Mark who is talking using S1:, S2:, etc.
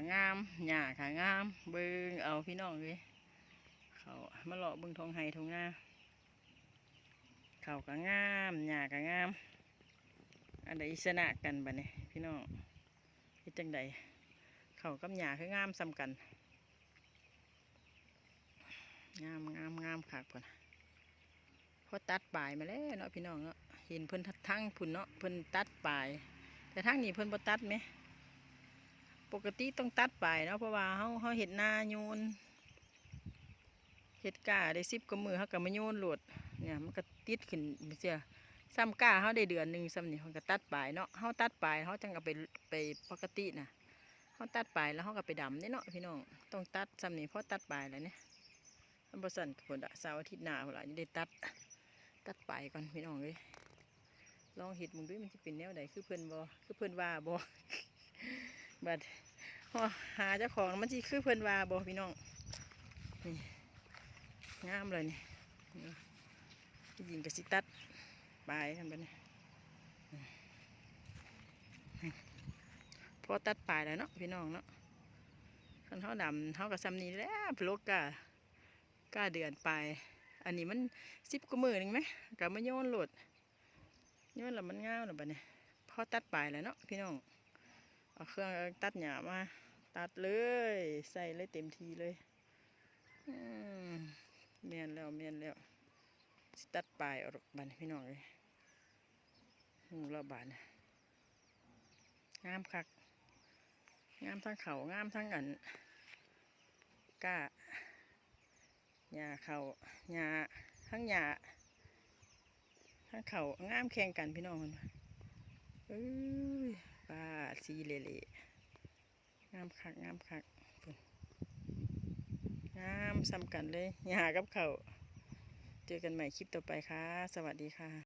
S1: ก็งามหญ้าก็งาม เบิ่งเอาพี่น้องเลยเขามาเลาะเบิ่งทองไห้ทองนาเขาก็งามหญ้าก็งาม อันใดอิสนะกันบัดนี้พี่น้องเฮ็ดจังใดเขากับหญ้าคืองามซ้ำกัน งามงามงามคักพุ่นพอตัดปลายมาแล้วเนาะพี่น้องเนาะเห็นเพิ่นทั้งพุ่นเนาะเพิ่นตัดปลาย แต่ทั้งนี้เพิ่นบ่ตัดไหม ปกติต้องตัดปลายเนาะเพราะว่าเฮาเฮาเฮ็ดนาโยนเฮ็ดก้าได้สิบกว่ามือเฮาก็มาโยนโหลดเนี่ยมันก็ติดขึ้นเสียซ้ำก้าเฮาได้เดือนหนึ่งซ้ำนี่เฮาก็ตัดปลายเนาะเฮาตัดปลายเฮาจังเอาไปไปปกติน่ะเฮาตัดปลายแล้วเฮาก็ไปดำเด้เนาะพี่น้องต้องตัดซ้ำนี่เพราะตัดปลายแล้วเนี่ยอันบ่ซั่นพุ่นน่ะเสาร์อาทิตย์หน้าพุ่นล่ะจะได้ตัดตัดปลายก่อนพี่น้องเอ้ยลองเฮ็ดมึงด้วยมันสิเป็นแนวใดคือเพิ่อนบ่คือเพิ่อนว่าบ่ บัดหาเจ้าของมันสิคือเพิ่นวาบ่พี่น้องนี่งามเลยนี่นี่ผู้หญิงก็สิตัดปลายทำไปนี่พอตัดปลายแล้วเนาะพี่น้องเนาะคันเฮาดำเฮาก็ซ้ำนี้แล้วโลกกาก้าเดือนไป อันนี้มันสิบกว่ามือหนึ่งไหมกับมาโยนโหลดโยนแล้วมันง่าวแล้วบัดนี้พอตัดปลายแล้วเนาะพี่น้อง เอาเครื่องตัดหญ้ามา ตัดเลย ใส่เลยเต็มทีเลยเมียนแล้วเมียนแล้วสิตัดปลายเอาบันพี่น้องเลยหูเราบานน่ะงามคัก งามทั้งเขางามทั้งอันก้าหญ้าเขาหญ้าทั้งหญ้าทั้งเขางามแข่งกันพี่น้องมันเอ้ยป้า สีเละๆงามคักงามคักงามซ้ำกันเลยหญ้ากับเขาเจอกันใหม่คลิปต่อไปค่ะ สวัสดีค่ะ